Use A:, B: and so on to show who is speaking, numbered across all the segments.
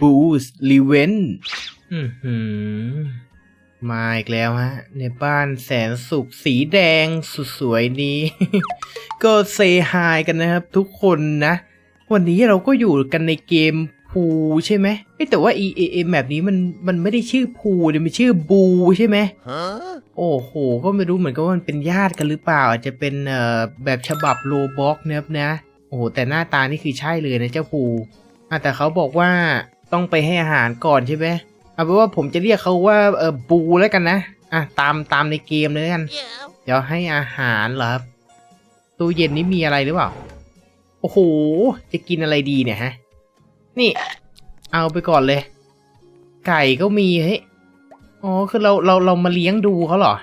A: บูสลีเวนอือหือมาอีกแล้วฮะ ในบ้านแสนสุขสีแดงสุดสวยนี้ ก็เซฮายกันนะครับทุกคนนะ วันนี้เราก็อยู่กันในเกมพูใช่ไหมเอ้ยแต่ว่า e a m แบบนี้มันมันไม่ได้ชื่อพูเนี่ยมันชื่อบูใช่ไหมโอ้โห ก็ไม่รู้เหมือนกันว่ามันเป็นญาติกันหรือเปล่า อาจจะเป็นเอ่อแบบฉบับโลบ็อกนะครับนะ โอ้โห แต่หน้าตานี่คือใช่เลยนะเจ้าภูอะแต่เขาบอกว่า ต้องไปให้อาหารก่อนใช่ไหมเอาเป็นว่าผมจะเรียกเขาว่าเออบูแล้วกันนะอะตามตามในเกมเลยกัน เดี๋ยวให้อาหารเหรอครับตู้เย็นนี้มีอะไรหรือเปล่า โอ้โห จะกินอะไรดีเนี่ยฮะ นี่ เอาไปก่อนเลย ไก่ก็มีเฮ้ยอ๋อคือเราเราเรามาเลี้ยงดูเขาเหรอ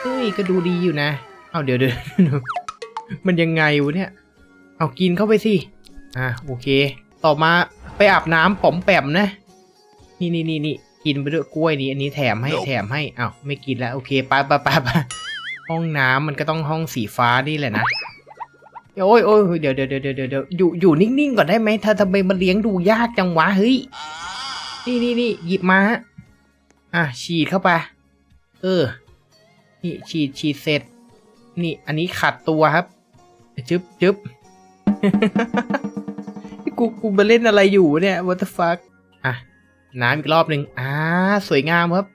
A: เฮ้ยก็ดูดีอยู่นะ เอาเดี๋ยวเดี๋ยวมันยังไงวะเนี่ย เอากินเข้าไปสิ อะโอเค ต่อมา ไปอาบน้ำป๋อมแปมนะ นี่นี่นี่นี่กินไปด้วยกล้วยนี้อันนี้แถมให้
B: Nope
A: แถมให้อ้าวไม่กินแล้วโอเคไปไปไปไปห้องน้ำมันก็ต้องห้องสีฟ้านี่แหละนะโอ้ยโอ้ยเดี๋ยวเดี๋ยวเดี๋ยวเดี๋ยวเดี๋ยวอยู่อยู่นิ่งๆก่อนได้ไหมถ้าทำไมมันเลี้ยงดูยากจังวะเฮ้ยนี่นี่นี่หยิบมาฮะอะฉีดเข้าไป เออ นี่ฉีดฉีดเสร็จ นี่ อันนี้ขัดตัวครับ จึ๊บจึ๊บ กูกูมาเล่นอะไรอยู่เนี่ย what the fuck อะ น้ำอีกรอบหนึ่งอ่าสวยงามครับ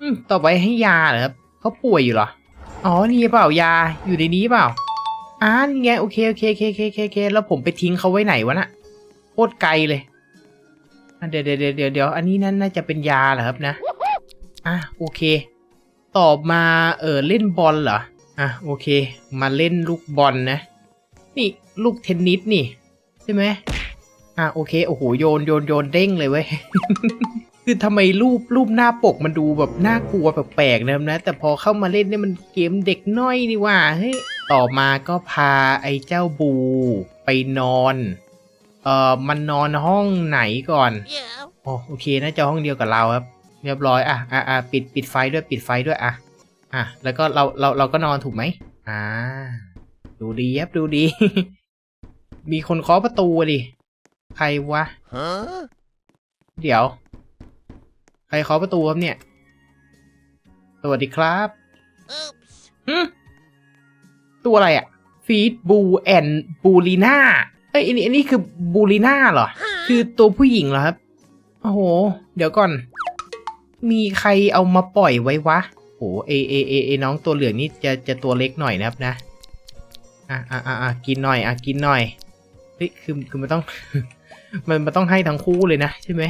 A: อืมต่อไปให้ยาเหรอครับเขาป่วยอยู่เหรอ อ๋อ นี่เปล่ายา อยู่ในนี้เปล่าอ่านี่ไงโอเคโอเคโอเคโอเคโอเคโอเคแล้วผมไปทิ้งเขาไว้ไหนวะน่ะโคตรไกลเลยเดี๋ยวเดี๋ยวเดี๋ยวเดี๋ยวเดี๋ยวอันนี้นั่นน่าจะเป็นยาเหรอครับนะ อะโอเค ตอบมาเออเล่นบอลเหรอ อะโอเค มาเล่นลูกบอลนะ นี่ลูกเทนนิสนี่ ใช่ไหมอะโอเคโอ้โหโยนโยนโยนเด้งเลยเว้ยคือทำไมรูปรูปหน้าปกมันดูแบบน่ากลัวแปลกๆนะครับนะ แต่พอเข้ามาเล่นเนี่ยมันเกมเด็กน้อยนี่หว่าเฮ้ยต่อมาก็พาไอ้เจ้าบูไปนอนเอ่อมันนอนห้องไหนก่อนโอโอเคน่าจะห้องเดียวกับเราครับ เรียบร้อยอะอะอะปิดปิดไฟด้วยปิดไฟด้วยอะอะแล้วก็เราเราเราก็นอนถูกไหมอ่าดูดีครับดูดี มีคนเคาะประตูดิ ใครวะ
B: Huh?
A: เดี๋ยว ใครเคาะประตูครับเนี่ย สวัสดีครับ
B: Oops.
A: อืมตัวอะไรอะฟีดบูแอนบูลีน่าเอ้ยอันนี้อันนี้คือบูลีน่าเหรอ คือตัวผู้หญิงเหรอครับ โอ้โห เดี๋ยวก่อน มีใครเอามาปล่อยไว้วะโหเอเอเอเอน้องตัวเหลืองนี่จะจะตัวเล็กหน่อยนะครับนะ อะอะอะกินหน่อย อะ กินหน่อย เฮ้ยคือคือมันต้อง มันมันต้องให้ทั้งคู่เลยนะใช่ไหม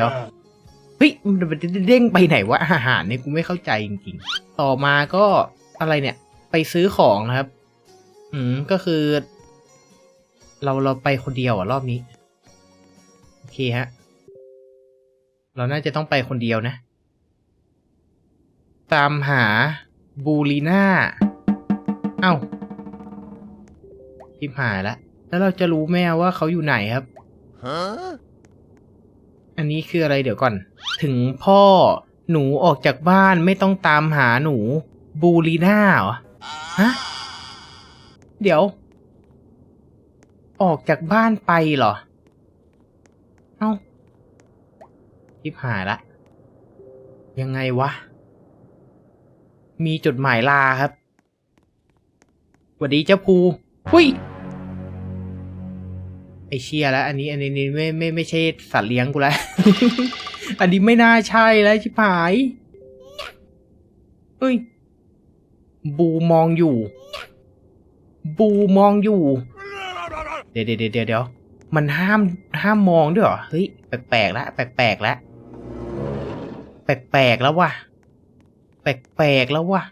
A: Yo. เฮ้ยมันมันเด้งไปไหนวะอาหารเนี่ยกูไม่เข้าใจจริงๆ ต่อมาก็อะไรเนี่ย ไปซื้อของนะครับ อืมก็คือ เราเราไปคนเดียวอะรอบนี้โอเคฮะ เราน่าจะต้องไปคนเดียวนะ ตามหาบูลีน่า เอ้าทิมหายแล้ว แล้วเราจะรู้ไหมอะว่าเขาอยู่ไหนครับ
B: Huh?
A: อันนี้คืออะไรเดี๋ยวก่อน ถึงพ่อหนูออกจากบ้านไม่ต้องตามหาหนู บูลีน่าเหรอ ฮะ เดี๋ยว ออกจากบ้านไปเหรอ เอ้าทิบหายละ ยังไงวะ มีจดหมายลาครับสวัสดีเจ้าภูหุย ไอเชียแล้ว อันนี้อันนี้ไม่ไม่ไม่ใช่สัตว์เลี้ยงกูแล้ว อันนี้ไม่น่าใช่แล้วชิบหายเฮ้ย บูมองอยู่ บูมองอยู่ เดี๋ยวเดี๋ยวเดี๋ยวเดี๋ยวมันห้ามห้ามมองด้วยเหรอ เฮ้ย แปลกๆแล้วแปลกๆแล้วแปลกๆแล้วว่ะ แปลกๆแล้วว่ะ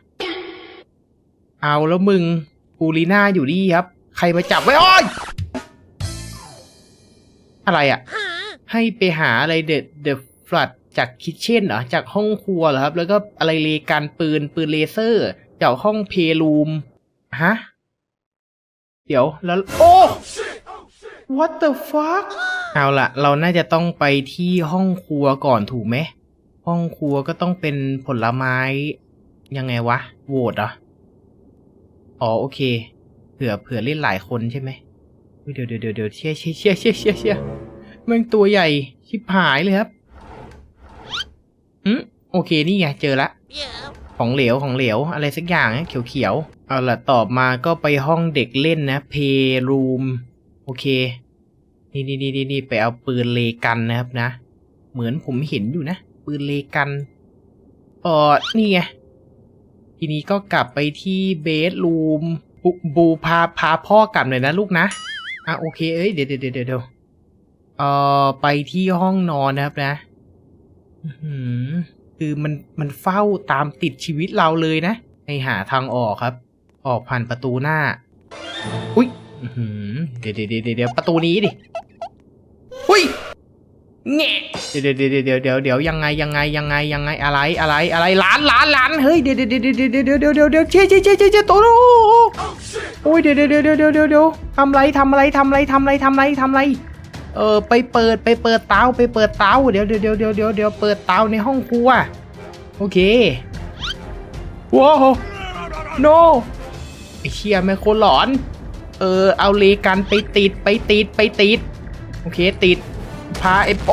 A: เอาแล้วมึงปูลีน่าอยู่นี่ครับ ใครมาจับไว้อ้อย อะไรอะ ให้ไปหาอะไรเด e เด e ฟลัดจากคิทเช่นเหรอจากห้องครัวเหรอครับ แล้วก็อะไรเลกันปืนปืนเลเซอร์จากห้องเพลูมฮะ เดี๋ยวแล้ว โอ้ what the fuck เอาละเราน่าจะต้องไปที่ห้องครัวก่อนถูกไหม ห้องครัวก็ต้องเป็นผลไม้ ยังไงวะ โหวตเหรอ อ๋อ โอเค เผื่อเผื่อเล่นหลายคนใช่ไหม เฮ้ยเดี๋ยวเดี๋ยวเดี๋ยวเดี๋ยวเชี่ยเชี่ยเชี่ยเชี่ยเชี่ยเชี่ยแม่งตัวใหญ่ชิบหายเลยครับอืมโอเคนี่ไงเจอละ
B: Yeah.
A: ของเหลวของเหลวอะไรสักอย่างนะเขียวๆเอาล่ะตอบมาก็ไปห้องเด็กเล่นนะ playroom โอเคนี่นี่นี่นี่นี่ไปเอาปืนเลกันนะครับนะ เหมือนผมเห็นอยู่นะ ปืนเลกันเออนี่ไงทีนี้ก็กลับไปที่เบสรูมบูบูพาพาพ่อกลับหน่อยนะลูกนะ อะโอเค เอ้ยเดี๋ยวเดี๋ยวเดี๋ยวเอ่อไปที่ห้องนอนนะครับนะคือมันมันเฝ้าตามติดชีวิตเราเลยนะให้หาทางออกครับ ออกผ่านประตูหน้า อุ้ยเดี๋ยวเดี๋ยวเดี๋ยวประตูนี้ดิอุ้ยแง่เดี๋ยวเดี๋ยวเดี๋ยวเดี๋ยวเดี๋ยวยังไงยังไงยังไงยังไงอะไรอะไรอะไรล้านล้านล้านเฮ้ยเดี๋ยวเดี๋ยวเดี๋ยวเดี๋ยวเดี๋ยวเดี๋ยวเดี๋ยวเดี๋ยวเชี่ยเชี่ยเชี่ยตัวโอ้ โอ้ยเดี๋ยวเดี๋ยวเดี๋ยวเดี๋ยวเดี๋ยวเดี๋ยวทำไรทำอะไรทำอะไรทำอะไรทำอะไรทำอะไร เออไปเปิดไปเปิดเตาไปเปิดเตาเดี๋ยวเดี๋ยวเดี๋ยวเดี๋ยวเดี๋ยวเดี๋ยวเปิดเตาในห้องครัวโอเคว้าวโนไอเชียแม่โคนหลอน เออเอาเลกันไปติดไปติดไปติดโอเคติดพาเอฟโอ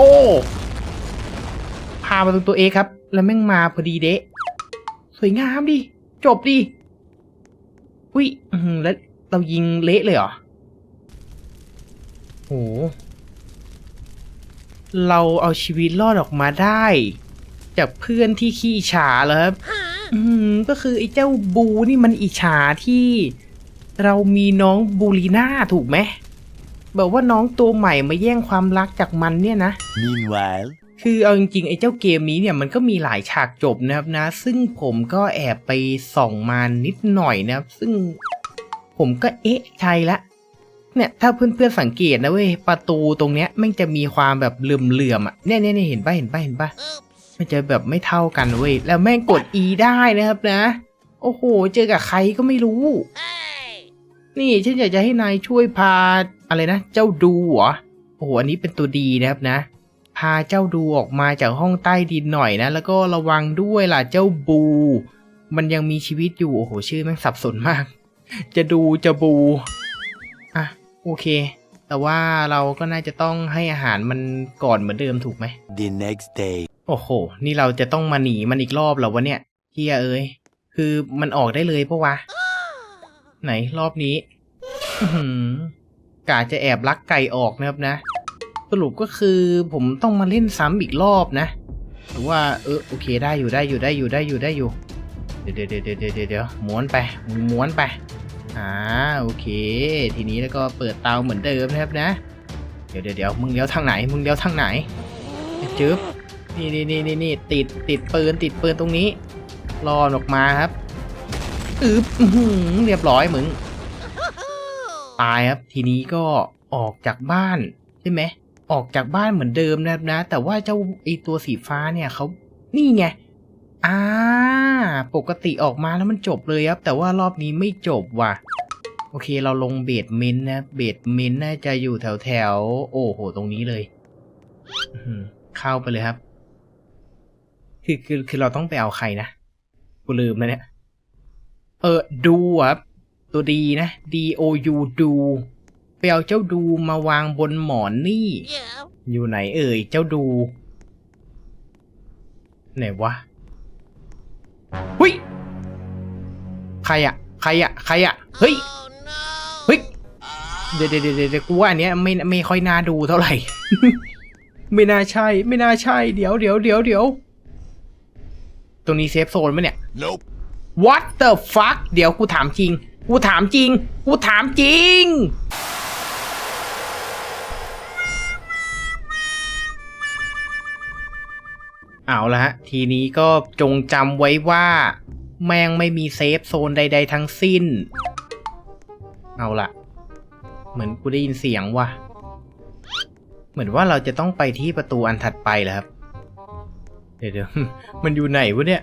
A: พามาตรงตัวเองครับ แล้วแม่งมาพอดีเดะสวยงามดิจบดิ อุ้ยอื้อหือแล้วเรายิงเละเลยเหรอโหเราเอาชีวิตรอดออกมาได้ จากเพื่อนที่ขี้อิจฉาแล้วครับอืมก็คือไอ้เจ้าบูนี่มันอิจฉาที่ เรามีน้องบูลีน่าถูกไหมแบบว่าน้องตัวใหม่มาแย่งความรักจากมันเนี่ยนะ
B: Meanwhile.
A: คือเอาจริงๆไอ้เจ้าเกมนี้เนี่ยมันก็มีหลายฉากจบนะครับนะ ซึ่งผมก็แอบไปส่องมานิดหน่อยนะครับ ซึ่งผมก็เอ๊ะใจละเนี่ยถ้าเพื่อนๆสังเกตนะเว้ยประตูตรงเนี้ยแม่งจะมีความแบบเหลื่อมๆอะเนี่ยเนี่ยเนี่ยเห็นป่ะเห็นป่ะเห็นป่ะมันจะแบบไม่เท่ากันเว้ยแล้วแม่งกด E ได้นะครับนะ โอ้โห เจอกับใครก็ไม่รู้ นี่ฉันอยากจะให้นายช่วยพาอะไรนะ เจ้าดูเหรอโอ้โหอันนี้เป็นตัวดีนะครับนะ พาเจ้าดูออกมาจากห้องใต้ดินหน่อยนะ แล้วก็ระวังด้วยล่ะเจ้าบู มันยังมีชีวิตอยู่โอ้โหชื่อแม่งสับสนมาก จะดูจะบูอะโอเค แต่ว่าเราก็น่าจะต้องให้อาหารมันก่อนเหมือนเดิมถูกไหม
B: The next day.
A: โอ้โห นี่เราจะต้องมาหนีมันอีกรอบเหรอวะเนี่ยเฮียเอ้ย คือมันออกได้เลยปะวะ ไหนรอบนี้อื้อหือกาจะแอบลักไก่ออกนะครับนะ สรุปก็คือผมต้องมาเล่นซ้ำอีกรอบนะหรือว่าเออโอเคได้อยู่ได้อยู่ได้อยู่ได้อยู่ได้อยู่เดี๋ยวเดี๋ยวเดี๋ยวเดี๋ยวเดี๋ยวเดี๋ยวม้วนไปม้วนไปอ่าโอเค ทีนี้แล้วก็เปิดเตาเหมือนเดิมนะครับนะ เดี๋ยวเดี๋ยวเดี๋ยวมึงเลี้ยวทางไหน มึงเลี้ยวทางไหนจึ๊บนี่นี่นี่นี่นี่ติดติดปืนติดปืนตรงนี้รอออกมาครับอือเรียบร้อยมึงตายครับ ทีนี้ก็ออกจากบ้านใช่ไหม ออกจากบ้านเหมือนเดิมนะครับนะ แต่ว่าเจ้าไอตัวสีฟ้าเนี่ยเขานี่ไงอ่าปกติออกมาแล้วมันจบเลยครับ แต่ว่ารอบนี้ไม่จบว่ะ โอเคเราลงเบดเมนต์นะเบดเมนต์น่าจะอยู่แถวแถวโอ้โห ตรงนี้เลยเข้าไปเลยครับ คือคือคือเราต้องไปเอาใครนะกูลืมแล้วเนี่ย เออดูครับ ตัวดีนะ D O U ดู ไปเอาเจ้าดูมาวางบนหมอนนี่
B: Yeah.
A: อยู่ไหนเอ่ยเจ้าดู ไหนวะหุยใครอะใครอะใครอะเฮ้ย
B: Oh no.
A: เฮ้ยเดี๋ยวเดี๋ยวเดี๋ยวเดี๋ยวกูว่าอันเนี้ยไม่ไม่ค่อยน่าดูเท่าไหร่ ไม่น่าใช่ ไม่น่าใช่ เดี๋ยวเดี๋ยวเดี๋ยวเดี๋ยวตรงนี้เซฟโซนไหมเนี่ย
B: Nope.
A: What the fuck เดี๋ยวกูถามจริง กูถามจริง กูถามจริง เอาละฮะ ทีนี้ก็จงจำไว้ว่า แม่งไม่มีเซฟโซนใด ๆ ทั้งสิ้น เอาละเหมือนกูได้ยินเสียงว่ะ เหมือนว่าเราจะต้องไปที่ประตูอันถัดไปแหละครับ เดี๋ยวเดี๋ยวมันอยู่ไหนวะเนี่ย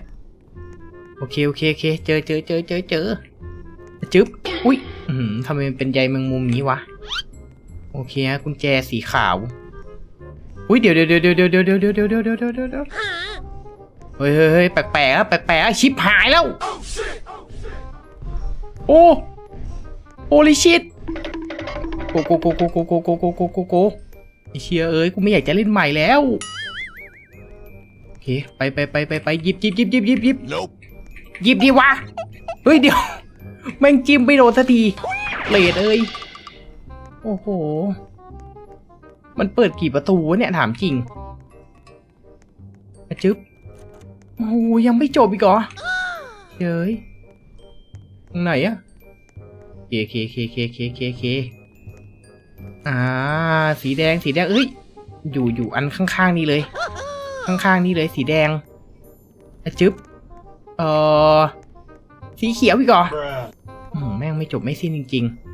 A: โอเคโอเคโอเคเจอเจอเจอเจอเจอจึ๊บ อุ้ยทำไมมันเป็นใยแมงมุมนี้วะ โอเคฮะกุญแจสีขาว อุ้ยเดี๋ยวเดี๋ยวเดี๋ยวเดี๋ยวเดี๋ยวเดี๋ยวเดี๋ยวเดี๋ยวเดี๋ยวเดี๋ยวเดี๋ยวเดี๋ยวเฮ้ยเฮ้ยเฮ้ยแปลกๆอะแปลกๆอะชิปหายแล้วโอ้โอลิชิตโกโกโกโกโกโกโกโกโกโกโกไอเชียเอ้ยกูไม่อยากจะเล่นใหม่แล้วโอเคไปไปไปไปไปหยิบหยิบหยิบหยิบหยิบหยิบหยิบดีวะเฮ้ยเดี๋ยวแม่งจิ้มไม่โดนสักทีเลดเอ้ยโอ้โห มันเปิดกี่ประตูวะเนี่ยถามจริงอะจึ๊บโอ้โหยังไม่จบอีกเหรอเฮ้ยตรงไหนอะเคเคเคเคเคเคเคอ่า สีแดงสีแดงเอ้ย อยู่อยู่อันข้างๆนี่เลย ข้างๆนี่เลย สีแดงอะจึ๊บเออสีเขียวอีกเหรอแม่งไม่จบไม่สิ้นจริง ๆ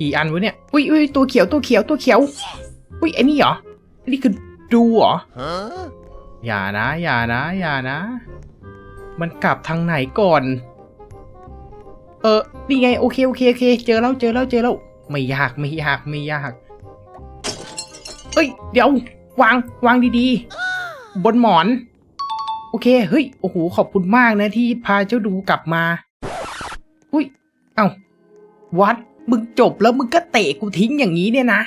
A: กี่อันวะเนี่ย อุ้ยอุ้ยตัวเขียวตัวเขียวตัวเขียว อุ้ยไอ้นี่เหรออันนี้คือดูเหรอ
B: Huh?
A: อย่านะ อย่านะ อย่านะ มันกลับทางไหนก่อน เออ นี่ไง โอเค โอเค โอเค เจอแล้ว เจอแล้ว เจอแล้ว ไม่ยาก ไม่ยาก ไม่ยาก เอ้ย เดี๋ยว วาง วางดีๆ บนหมอน โอเค เฮ้ย โอ้โห ขอบคุณมากนะที่พาเจ้าดูกลับมา อุ้ย เอ้า วัด มึงจบแล้วมึงก็เตะกูทิ้งอย่างนี้เนี่ยนะ